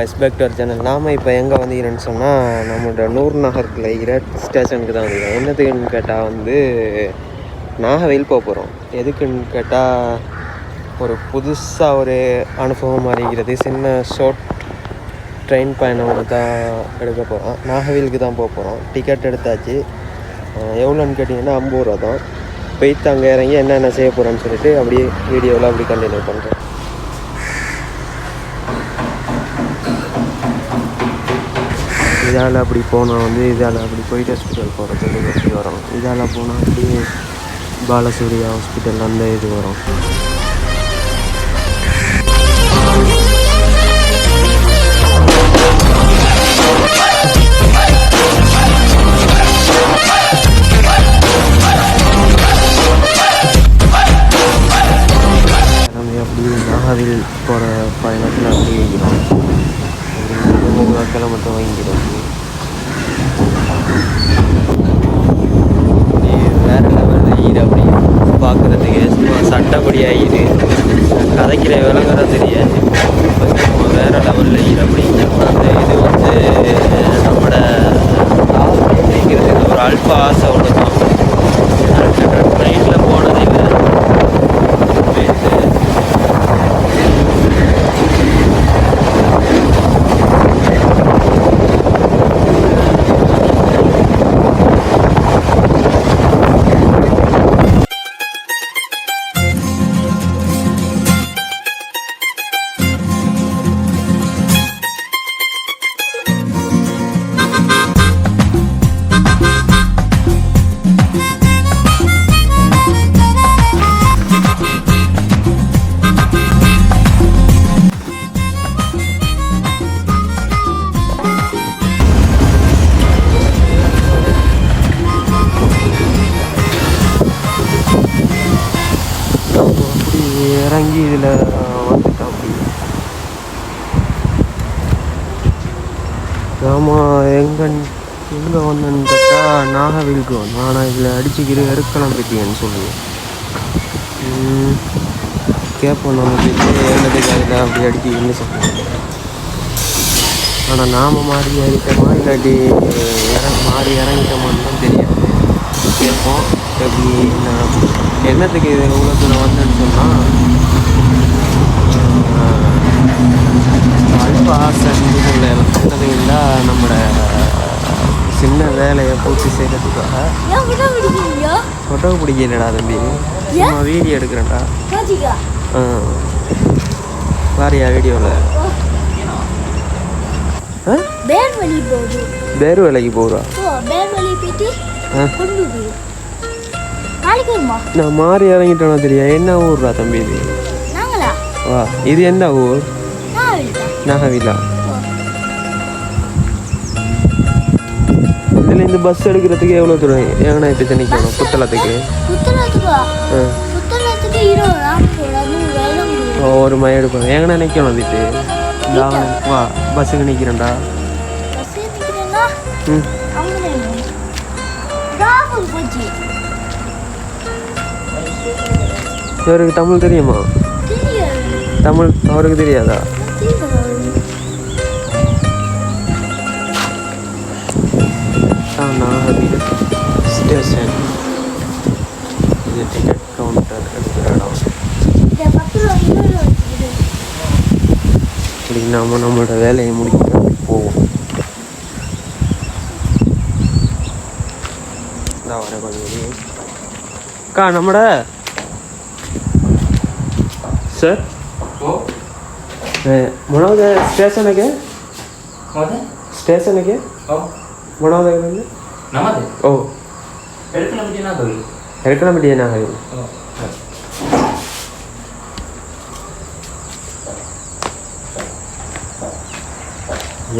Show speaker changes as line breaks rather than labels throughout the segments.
எஸ்பெக்டர் channel நாம் இப்போ எங்கே வந்தீங்கன்னு சொன்னால் நம்மளோட நூர் நகருக்குள்ள இருக்கிற ஸ்டேஷனுக்கு தான் வந்திருக்கோம் என்னத்துக்குன்னு கேட்டால் வந்து நாகவேல் போக போகிறோம் எதுக்குன்னு கேட்டால் ஒரு புதுசாக ஒரு அனுபவம் அறிகிறது சின்ன ஷார்ட் ட்ரெயின் பயணம் தான் எடுக்க போகிறோம் நாகவேலுக்கு தான் போக போகிறோம் டிக்கெட் எடுத்தாச்சு. எவ்வளோன்னு கேட்டிங்கன்னா ஐம்பது ரூபா தான். போயிட்டு அங்கே இறங்கி என்னென்ன செய்ய போகிறோன்னு சொல்லிட்டு அப்படியே வீடியோவில் அப்படி கண்டினியூ பண்ணுறேன் இதால் அப்படி போனால் வந்து இதால் அப்படி போயிட்டு ஹாஸ்பிட்டல் போகிறதுக்கு அப்படி வரும். இதால் போனால் அப்படியே பாலசூரியா ஹாஸ்பிட்டல் அந்த இது வரும். நம்ம அப்படியே போகிற பயணத்தில் அப்படி வைக்கிறோம் கிலோமீட்டர் வாங்கிக்கிறோம் வேற லெவலில் ஈடு அப்படி பார்க்குறதுக்கு சும்மா சட்டப்படி ஆகிடு கதைக்கிற விளங்குற தெரியாது. வேற லெவலில் ஈடு அப்படி அந்த இது வந்து தெரிஞ்சு இதில் வந்துட்டா அப்படி. நாம் எங்க எங்கே வந்தேன்னு கேட்டா நாகவிலுக்கு வந்தோம் ஆனால் இதில் அடிச்சுக்கிற எருக்கலாம் பெட்டியன்னு சொல்லுவேன் கேட்போம் நம்ம போயிட்டு என்னதுக்கு அதில் அப்படி அடிச்சுக்கின்னு சொல்லுவோம் ஆனால் நாம் மாறி ஏறிட்டோமா இல்லாட்டி இறங்க மாறி இறங்கிட்டோமான்னு தான் தெரியாது கேட்போம் எப்படி நான் என்னத்துக்கு இது உலகத்தில் வந்தேன்னு சொன்னால் அல்ப ஆசைன்னு சொல்லலாம் என்னது இருந்தால் நம்மளோட சின்ன வேலையை பூர்த்தி செய்கிறதுக்காக ஃபோட்டோ பிடிக்கலடா தம்பி. சும்மா வீடியோ எடுக்கிறேன்டா. ஆ வாரியா வீடியோவில்
பேர்
வேலைக்கு போகிறா நான் மாறி இறங்கிட்டேனா தெரியும் என்ன ஊர்ரா தம்பி இது? வா இது என்ன ஊர்? நாகவிலா இதில் இந்த பஸ் எடுக்கிறதுக்கு எவ்வளோ தூரம்? நிற்கணும் புத்தளத்துக்கு
புத்தளத்துக்கா
ஆ.
புத்தளத்துக்கு
ஒரு மயம் எடுப்பேன் ஏங்கண்ணா நிற்கணும் இந்த வா பஸ்ஸுக்கு நிற்கிறேன்டா ம். இவருக்கு தமிழ் தெரியுமா? தமிழ் அவருக்கு தெரியாதா? ஸ்டேஷன் இது டிக்கெட் கவுண்டர் இடம்.
இந்த பத்து ரூபா இருபது ரூபா வச்சுக்கிட்டு
இப்படி நாம நம்மளோட வேலையை முடிக்க போவோம் இந்தா வரேன் கொஞ்சம் வெளியே. അക്കാ നമ്മുടെ സർ മുളക്
സ്റ്റേഷനൊക്കെ
സ്റ്റേഷനൊക്കെ
മുളക്
ഓ
എടുക്കണം
പറ്റിയ
ഞാൻ കഴിയും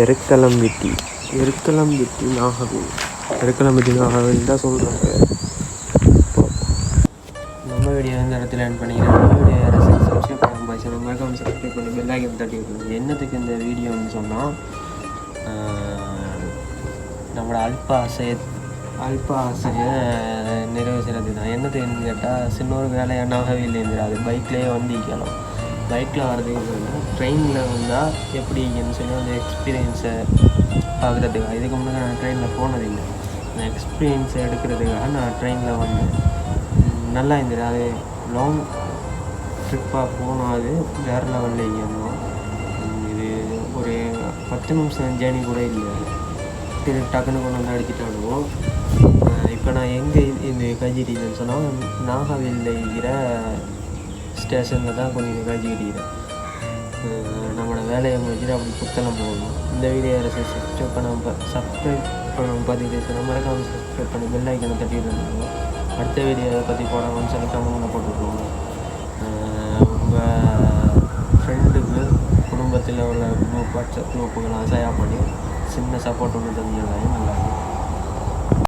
எருக்கலம்
வெட்டி எருக்கலம் வெட்டி நாகவே எருக்கலம் வெட்டி நாகவேன்னு தான் சொல்கிறாங்க வீடியோ பண்ணிக்கிறேன். நம்ம வீடியோ யாராச்சும் சப்ஸ்கிரைப் பண்ண போச்சு சப்ஸ்கிரைப் பண்ணி பெல் ஐக்கன் தட்டி விட்டுருங்க என்னத்துக்கு இந்த வீடியோன்னு சொன்னால் நம்மளோட அல்ப ஆசையை அல்ப ஆசையை நிறைவு செய்கிறது தான். என்னத்துக்குன்னு கேட்டால் சின்ன ஒரு வேலையாக நாகவேல் இருந்துடாது பைக்லேயே வந்திக்கலாம் பைக்கில் வர்றதுக்கு ட்ரெயினில் வந்தால் எப்படின்னு சொல்லி அந்த எக்ஸ்பீரியன்ஸை பார்க்குறதுக்காக இதுக்கு முன்னாடி நான் ட்ரெயினில் போனதில்லை. அந்த எக்ஸ்பீரியன்ஸை எடுக்கிறதுக்காக நான் ட்ரெயினில் வந்தேன். நல்லா இருந்தது அது லாங் ட்ரிப்பாக போனால் அது வேறு லெவலில் இயங்கும் இது ஒரு பத்து நிமிஷம் ஜேர்னி கூட இல்லை. இது டக்குன்னு கொண்டு வந்து அடிச்சுட்டாலும் இப்போ நான் எங்கே இந்த கஜிடின்னு சொன்னால் நாகர்கோவிலில் இருக்கிற ஸ்டேஷனில் தான் கொஞ்சம் கஜிடிக்கிறேன் நம்மளோட வேலையை முடிச்சுட்டு அப்படி புத்தளம் போகணும். இந்த வீடியோ அரசு சப்ஸ்கிரைப் பண்ண சப்ஸ்கிரைப் பண்ண பார்த்துக்கிட்டு மறக்காமல் சப்ஸ்கிரைப் பண்ணி பெல் ஐக்கனை தட்டி அடுத்த வீடியோ பற்றி போடணும்னு சொல்லி கமெண்ட்டில் போட்டுருக்கோங்க உங்கள் ஃப்ரெண்டுக்கு குடும்பத்தில் உள்ள குரூப் வாட்ஸ்அப் குரூப்புக்கெல்லாம் ஷேர் பண்ணி சின்ன சப்போர்ட் ஒன்று தந்துடுறாங்க நல்லா இருக்கும்